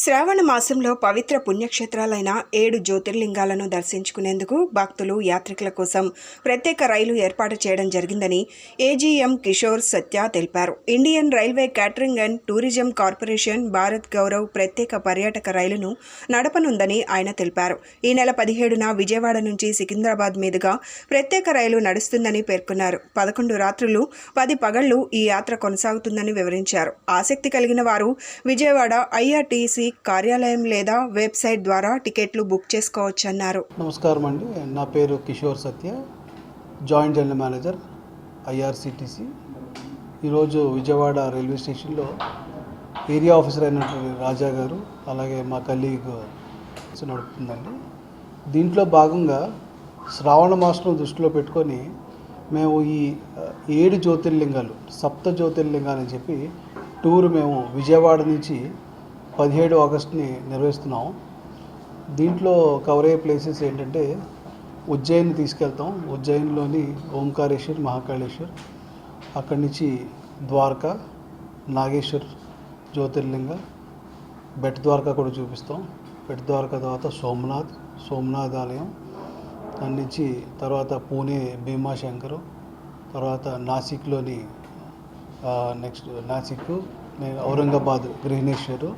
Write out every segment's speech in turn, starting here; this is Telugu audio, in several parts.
శ్రావణ మాసంలో పవిత్ర పుణ్యక్షేత్రాలైన ఏడు జ్యోతిర్లింగాలను దర్శించుకునేందుకు భక్తులు యాత్రికుల కోసం ప్రత్యేక రైలు ఏర్పాటు చేయడం జరిగిందని ఏజీఎం కిషోర్ సత్య తెలిపారు. Indian railway catering and tourism corporation Bharat Gaurav ప్రత్యేక పర్యాటక రైలును నడపనుందని ఆయన తెలిపారు. ఈ నెల పదిహేడున విజయవాడ నుంచి సికింద్రాబాద్ మీదుగా ప్రత్యేక రైలు నడుస్తుందని పేర్కొన్నారు. పదకొండు రాత్రులు పది పగళ్ళు ఈ యాత్ర కొనసాగుతుందని వివరించారు. ఆసక్తి కలిగిన వారు విజయవాడ ఐఆర్టీసీ కార్యాలయం లేదా వెబ్సైట్ ద్వారా టికెట్లు బుక్ చేసుకోవచ్చన్నారు. నమస్కారం అండి. నా పేరు Kishore Satya joint general manager IRCTC. ఈరోజు విజయవాడ రైల్వే స్టేషన్లో ఏరియా ఆఫీసర్ అయినటువంటి రాజా గారు అలాగే మా కలీగ్ నడుపుతుందండి. దీంట్లో భాగంగా శ్రావణ మాసం దృష్టిలో పెట్టుకొని మేము ఈ ఏడు జ్యోతిర్లింగాలు సప్త జ్యోతిర్లింగాలు అని చెప్పి టూర్ మేము విజయవాడ నుంచి పదిహేడు ఆగస్టుని నిర్వహిస్తున్నాం. దీంట్లో కవర్ అయ్యే ప్లేసెస్ ఏంటంటే ఉజ్జయిని తీసుకెళ్తాం. ఉజ్జయిన్లోని ఓంకారేశ్వర్ మహాకాళేశ్వర్. అక్కడి నుంచి ద్వారకా నాగేశ్వర్ జ్యోతిర్లింగ బెట్ ద్వారకా కూడా చూపిస్తాం. బెట్ ద్వారకా తర్వాత సోమనాథ్ సోమనాథ్ ఆలయం. దాని నుంచి తర్వాత పూణే భీమాశంకరు. తర్వాత నాసిక్లోని నెక్స్ట్ నాసిక్ నేను ఔరంగాబాద్ గృహణేశ్వరు.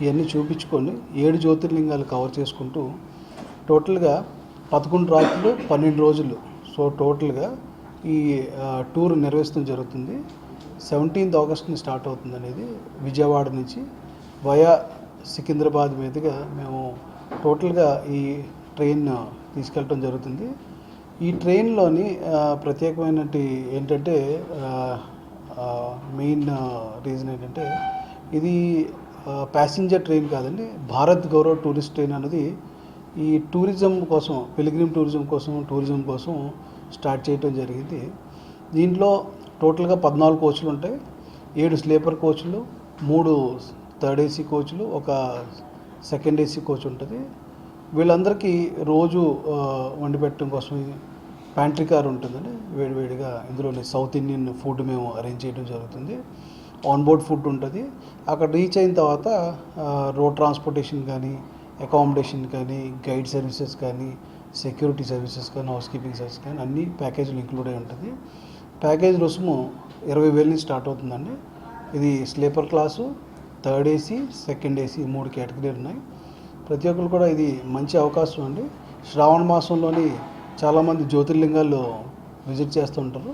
ఇవన్నీ చూపించుకొని ఏడు జ్యోతిర్లింగాలు కవర్ చేసుకుంటూ టోటల్గా పదకొండు రాత్రులు పన్నెండు రోజులు. సో టోటల్గా ఈ టూర్ నిర్వహించడం జరుగుతుంది. సెవెంటీన్త్ ఆగస్ట్ని స్టార్ట్ అవుతుంది అనేది విజయవాడ నుంచి వయా సికింద్రాబాద్ మీదుగా మేము టోటల్గా ఈ ట్రైన్ తీసుకెళ్ళటం జరుగుతుంది. ఈ ట్రైన్లోని ఆ, ప్రత్యేకమైనటి ఏంటంటే మెయిన్ రీజన్ ఏంటంటే ఇది ప్యాసింజర్ ట్రైన్ కాదండి భారత్ గౌరవ్ టూరిస్ట్ ట్రైన్ అనేది ఈ టూరిజం కోసం పిలిగ్రిమ్ టూరిజం కోసం టూరిజం కోసం స్టార్ట్ చేయడం జరిగింది. దీంట్లో టోటల్గా పద్నాలుగు కోచ్లు ఉంటాయి ఏడు స్లీపర్ కోచ్లు మూడు థర్డ్ ఏసీ కోచ్లు ఒక సెకండ్ ఏసీ కోచ్ ఉంటుంది. వీళ్ళందరికీ రోజు వండి పెట్టడం కోసం ప్యాంట్రీ కార్ ఉంటుందండి వేడివేడిగా ఇందులోని సౌత్ ఇండియన్ ఫుడ్ మేము అరేంజ్ చేయడం జరుగుతుంది. ఆన్ బోర్డ్ ఫుడ్ ఉంటుంది. అక్కడ రీచ్ అయిన తర్వాత రోడ్ ట్రాన్స్పోర్టేషన్ కానీ అకామిడేషన్ కానీ గైడ్ సర్వీసెస్ కానీ సెక్యూరిటీ సర్వీసెస్ కానీ హౌస్ కీపింగ్ సర్వీసెస్ కానీ అన్ని ప్యాకేజీలు ఇంక్లూడ్ అయి ఉంటుంది. ప్యాకేజ్ రుసుము ఇరవై వేల నుంచి స్టార్ట్ అవుతుందండి. ఇది sleeper class third AC second AC మూడు కేటగిరీలు ఉన్నాయి. ప్రతి ఒక్కరు కూడా ఇది మంచి అవకాశం అండి. శ్రావణ మాసంలోని చాలామంది జ్యోతిర్లింగాలు విజిట్ చేస్తుంటారు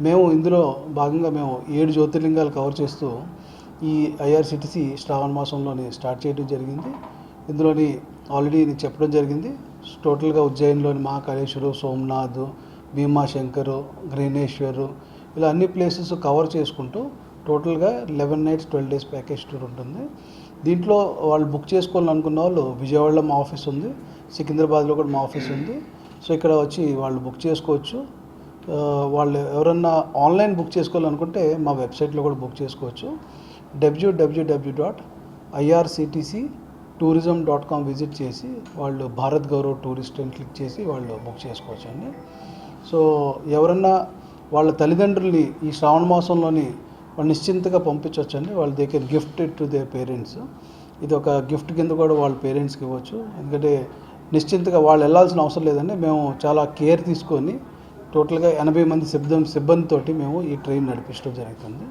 మేము ఇందులో భాగంగా మేము ఏడు జ్యోతిర్లింగాలు కవర్ చేస్తూ ఈ ఐఆర్సిటిసి శ్రావణ మాసంలోని స్టార్ట్ చేయడం జరిగింది. ఇందులోని ఆల్రెడీ నేను చెప్పడం జరిగింది. టోటల్గా ఉజ్జయిన్లోని మహాకాళేశ్వరు సోమనాథ్ భీమాశంకరు గ్రీనేశ్వరు ఇలా అన్ని ప్లేసెస్ కవర్ చేసుకుంటూ టోటల్గా eleven nights twelve days package tour ఉంటుంది. దీంట్లో వాళ్ళు బుక్ చేసుకోవాలనుకున్న వాళ్ళు విజయవాడలో మా ఆఫీస్ ఉంది. సికింద్రాబాద్లో కూడా మా ఆఫీస్ ఉంది. సో ఇక్కడ వచ్చి వాళ్ళు బుక్ చేసుకోవచ్చు. వాళ్ళు ఎవరన్నా ఆన్లైన్ బుక్ చేసుకోవాలనుకుంటే మా వెబ్సైట్లో కూడా బుక్ చేసుకోవచ్చు. W W W dot IRCTC tourism dot com visit చేసి వాళ్ళు భారత్ గౌరవ్ టూరిస్ట్ అని క్లిక్ చేసి వాళ్ళు బుక్ చేసుకోవచ్చు అండి. సో ఎవరన్నా వాళ్ళ తల్లిదండ్రుల్ని ఈ శ్రావణ మాసంలోని వాళ్ళు నిశ్చింతగా పంపించవచ్చు అండి. వాళ్ళ దగ్గర గిఫ్ట్ టు దే పేరెంట్స్. ఇది ఒక గిఫ్ట్ కింద కూడా వాళ్ళ పేరెంట్స్కి ఇవ్వచ్చు. ఎందుకంటే నిశ్చింతగా వాళ్ళు వెళ్ళాల్సిన అవసరం లేదండి. మేము చాలా కేర్ తీసుకొని టోటల్గా ఎనభై మంది సిబ్బంది సిబ్బందితోటి మేము ఈ ట్రైన్ నడిపించడం జరుగుతుంది.